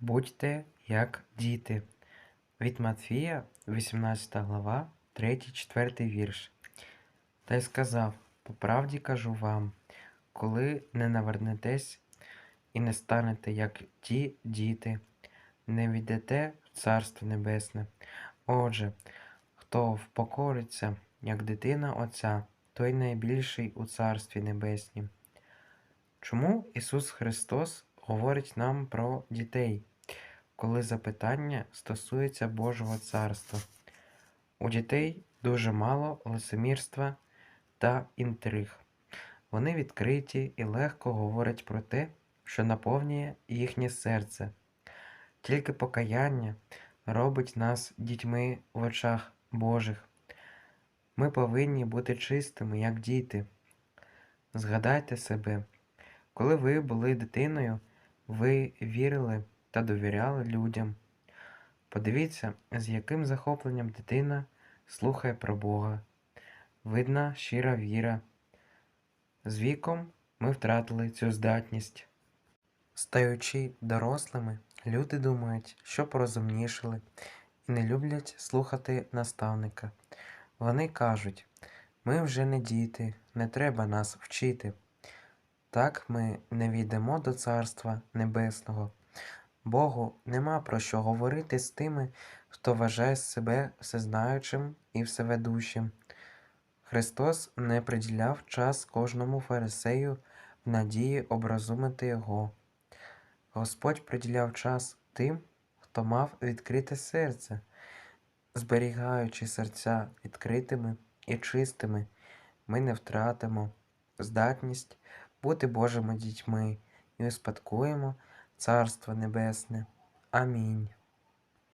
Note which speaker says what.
Speaker 1: Будьте як діти. Від Матфія, 18 глава, 3-4 вірш. Та й сказав: По правді кажу вам, коли не навернетесь і не станете, як ті діти, не війдете в Царство Небесне. Отже, хто впокориться, як дитина Отця, той найбільший у Царстві Небеснім. Чому Ісус Христос говорить нам про дітей, коли запитання стосується Божого Царства? У дітей дуже мало лицемірства та інтриг. Вони відкриті і легко говорять про те, що наповнює їхнє серце. Тільки покаяння робить нас дітьми в очах Божих. Ми повинні бути чистими, як діти. Згадайте себе, коли ви були дитиною, ви вірили та довіряли людям. Подивіться, з яким захопленням дитина слухає про Бога. Видна щира віра. З віком ми втратили цю здатність. Стаючи дорослими, люди думають, що порозумнішали і не люблять слухати наставника. Вони кажуть, ми вже не діти, не треба нас вчити. Так ми не війдемо до Царства Небесного. Богу нема про що говорити з тими, хто вважає себе всезнаючим і всеведущим. Христос не приділяв час кожному фарисею в надії образумити його. Господь приділяв час тим, хто мав відкрите серце, зберігаючи серця відкритими і чистими, ми не втратимо здатність бути Божими дітьми і успадкуємо Царство Небесне. Амінь.